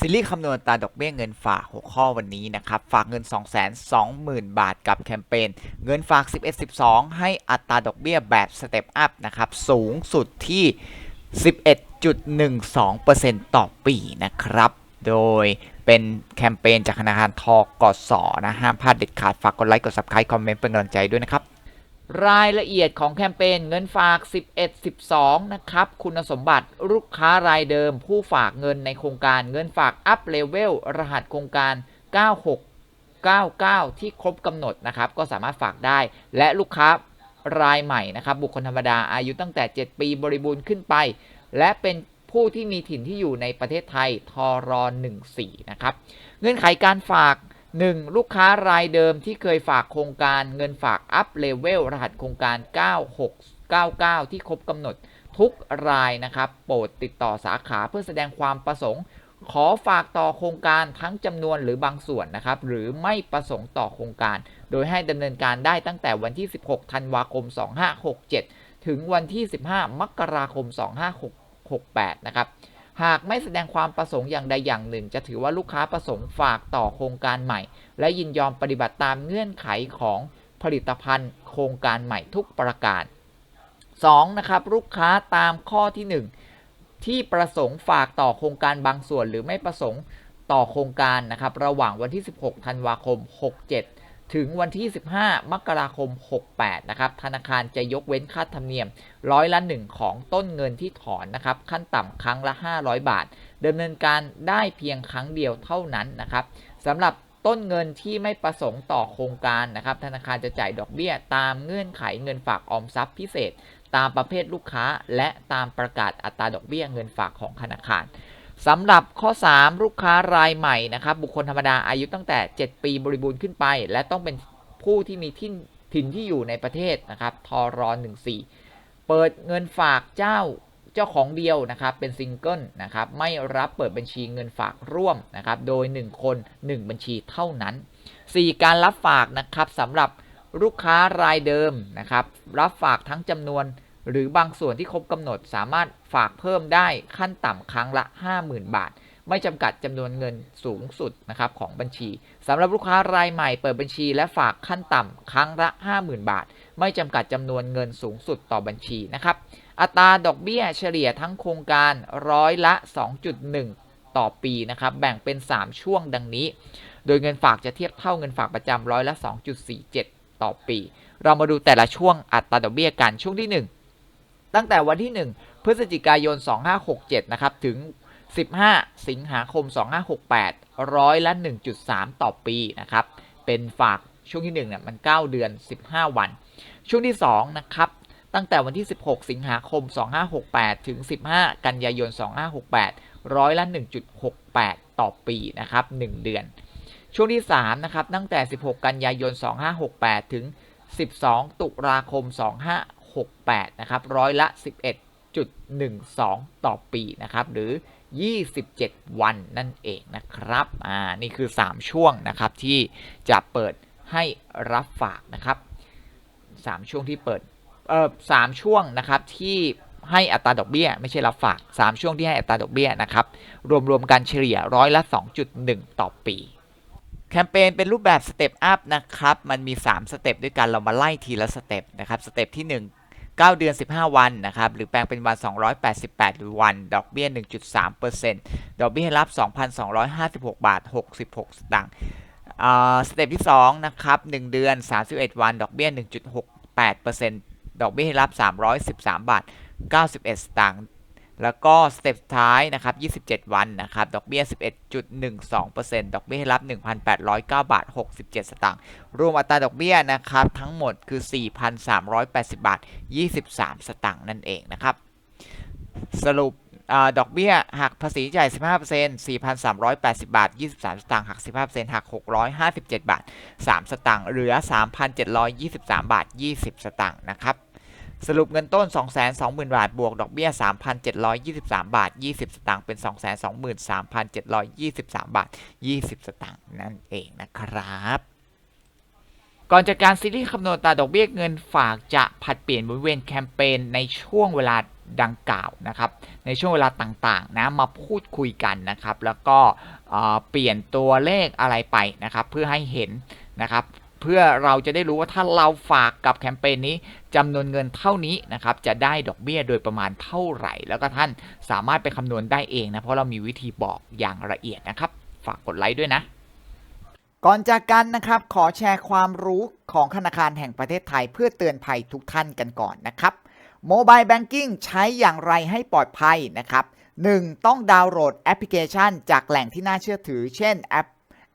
ซีรีส์คำนวณตาดอกเบี้ยเงินฝากหัวข้อวันนี้นะครับ ฝากเงิน 220,000 บาทกับแคมเปญเงินฝาก 1112 ให้อัตราดอกเบี้ยแบบสเต็ปอัพนะครับ สูงสุดที่ 11.12%ต่อปีนะครับ โดยเป็นแคมเปญจากธนาคารทกสนะห้ามพลาดเด็ดขาดฝากกดไลค์กด subscribe คอมเมนต์เป็นกำลังใจด้วยนะครับ รายละเอียดของแคมเปญเงินฝาก 11 12 นะครับ คุณสมบัติลูกค้ารายเดิม ผู้ฝากเงินในโครงการเงินฝากอัพเลเวลรหัสโครงการ 9699 ที่ครบกำหนดนะครับ ก็สามารถฝากได้ และลูกค้ารายใหม่นะครับ บุคคลธรรมดาอายุตั้งแต่ 7 ปีบริบูรณ์ขึ้นไป และเป็นผู้ที่มีถิ่นที่อยู่ในประเทศไทยทร14 นะครับ เงื่อนไขการฝาก 1. ลูกค้ารายเดิมที่เคยฝากโครงการเงินฝากอัพเลเวลรหัสโครงการ 9699 ที่ครบกำหนดทุกรายนะครับ โปรดติดต่อสาขาเพื่อแสดงความประสงค์ ขอฝากต่อโครงการทั้งจำนวนหรือบางส่วนนะครับ หรือไม่ประสงค์ต่อโครงการ โดยให้ดำเนินการได้ตั้งแต่วันที่ 16 ธันวาคม 2567 ถึงวันที่ 15 มกราคม 2568 นะครับ หากไม่แสดงความประสงค์อย่างใดอย่างหนึ่ง จะถือว่าลูกค้าประสงค์ฝากต่อโครงการใหม่ และยินยอมปฏิบัติตามเงื่อนไขของผลิตภัณฑ์โครงการใหม่ทุกประการ 2. นะครับลูกค้าตามข้อที่ 1 ที่ประสงค์ฝากต่อโครงการบางส่วน หรือไม่ประสงค์ต่อโครงการนะครับระหว่างวันที่ 16 ธันวาคม 67 ถึงวันที่ 15 มกราคม 68 นะครับ ธนาคารจะยกเว้นค่าธรรมเนียมร้อยละ1ของต้นเงินที่ถอนนะครับ ขั้นต่ำครั้งละ 500 บาทดำเนินการได้เพียงครั้งเดียวเท่านั้นนะครับสำหรับต้นเงินที่ไม่ประสงค์ต่อโครงการนะครับ ธนาคารจะจ่ายดอกเบี้ยตามเงื่อนไขเงินฝากออมทรัพย์พิเศษ ตามประเภทลูกค้า และตามประกาศอัตราดอกเบี้ยเงินฝากของธนาคาร สำหรับข้อ 3 ลูกค้ารายใหม่นะครับ บุคคลธรรมดาอายุตั้งแต่ 7 ปีบริบูรณ์ขึ้นไป และต้องเป็นผู้ที่มีที่ถิ่นที่อยู่ในประเทศนะครับทร14เปิดเงินฝากเจ้าเจ้าของเดียวนะครับ เป็นซิงเกิลนะครับ ไม่รับเปิดบัญชีเงินฝากร่วมนะครับ โดย 1 คน 1 บัญชีเท่านั้น 4. การรับฝากนะครับสำหรับลูกค้ารายเดิมนะครับ รับฝากทั้งจำนวน หรือบางส่วนที่ครบกำหนดสามารถฝากเพิ่มได้ขั้นต่ำครั้งละ 50,000 บาท ไม่จำกัดจำนวนเงินสูงสุดนะครับของบัญชีสำหรับลูกค้ารายใหม่เปิดบัญชีและฝากขั้นต่ำครั้งละ 50,000 บาท ไม่จำกัดจำนวนเงินสูงสุดต่อบัญชีนะครับอัตราดอกเบี้ยเฉลี่ยทั้งโครงการร้อยละ 2.1 ต่อปีนะครับแบ่งเป็น 3 ช่วงดังนี้ โดยเงินฝากจะเทียบเท่าเงินฝากประจำร้อยละ 2.47 ต่อปี เรามาดูแต่ละช่วงอัตราดอกเบี้ยกันช่วงที่ 1 ตั้งแต่วันที่ 1 พฤศจิกายน 2567 นะครับ ถึง 15 สิงหาคม 2568 ร้อยละ 1.3 ต่อปีนะครับ เป็นฝากช่วงที่1เนี่ยมัน 9 เดือน 15 วัน ช่วงที่ 2 นะครับ ตั้งแต่วันที่ 16 สิงหาคม 2568 ถึง 15 กันยายน 2568 ร้อยละ 1.68 ต่อปีนะครับ 1 เดือน ช่วงที่ 3 นะครับ ตั้งแต่ 16 กันยายน 2568 ถึง 12 ตุลาคม 68 นะครับ ร้อยละ 11.12 ต่อปีนะครับ หรือ 27 วันนั่นเองนะครับ อ่า นี่คือ 3 ช่วงนะครับที่จะเปิดให้รับฝากนะครับ 3 ช่วงที่เปิด เอ่อสามช่วงนะครับที่ให้อัตราดอกเบี้ย ไม่ใช่รับฝาก 3 ช่วงที่ให้อัตราดอกเบี้ยนะครับ รวมๆกันเฉลี่ยร้อยละ 2.1 ต่อปีแคมเปญเป็นรูปแบบสเต็ปอัพนะครับ มันมี 3 สเต็ปด้วยกัน เรามาไล่ทีละสเต็ปนะครับ สเต็ปที่ 1 9 เดือน 15 วันนะครับ หรือแปลงเป็นวัน 288 วัน ดอกเบี้ย 1.3%ดอกเบี้ยรับ 2,256 บาท 66 สตางค์สเต็ปที่ 2 นะครับ 1 เดือน 31 วัน ดอกเบี้ย 1.68%ดอกเบี้ยรับ 313 บาท 91 สตางค์ แล้วก็สเต็ปท้ายนะครับ 27 วันนะครับ ดอกเบี้ย 11.12%ดอกเบี้ยรับ 1,809 บาท 67 สตางค์ รวมอัตราดอกเบี้ยนะครับ ทั้งหมดคือ 4,380 บาท 23 สตางค์นั่นเองนะครับ สรุปอดอกเบี้ยหักภาษีจ่าย 15% 4,380 บาท 23 สตางค์ หัก 15%หัก 657 บาท 3 สตางค์ เหลือ 3,723 บาท 20 สตางค์นะครับ สรุปเงินต้น 220,000 บาท บวกดอกเบี้ย 3,723 บาท 20 สตางค์เป็น 223,723 บาท 20 สตางค์นั่นเองนะครับ ก่อนจากการซีรีส์คำนวณตาดอกเบี้ยเงินฝากจะผัดเปลี่ยนหมุนเวียนแคมเปญในช่วงเวลาดังกล่าวนะครับ ในช่วงเวลาต่างๆนะมาพูดคุยกันนะครับ แล้วก็เปลี่ยนตัวเลขอะไรไปนะครับ เพื่อให้เห็นนะครับ เพื่อเราจะได้รู้ว่าถ้าเราฝากกับแคมเปญนี้จำนวนเงินเท่านี้นะครับจะได้ดอกเบี้ยโดยประมาณเท่าไหร่ แล้วก็ท่านสามารถไปคำนวณได้เองนะเพราะเรามีวิธีบอกอย่างละเอียดนะครับ ฝากกดไลค์ด้วยนะก่อนจากกันนะครับ ขอแชร์ความรู้ของธนาคารแห่งประเทศไทยเพื่อเตือนภัยทุกท่านกันก่อนนะครับโมบายแบงกิ้งใช้อย่างไรให้ปลอดภัยนะครับ 1. ต้องดาวน์โหลดแอปพลิเคชัน จากแหล่งที่น่าเชื่อถือ เช่นแอป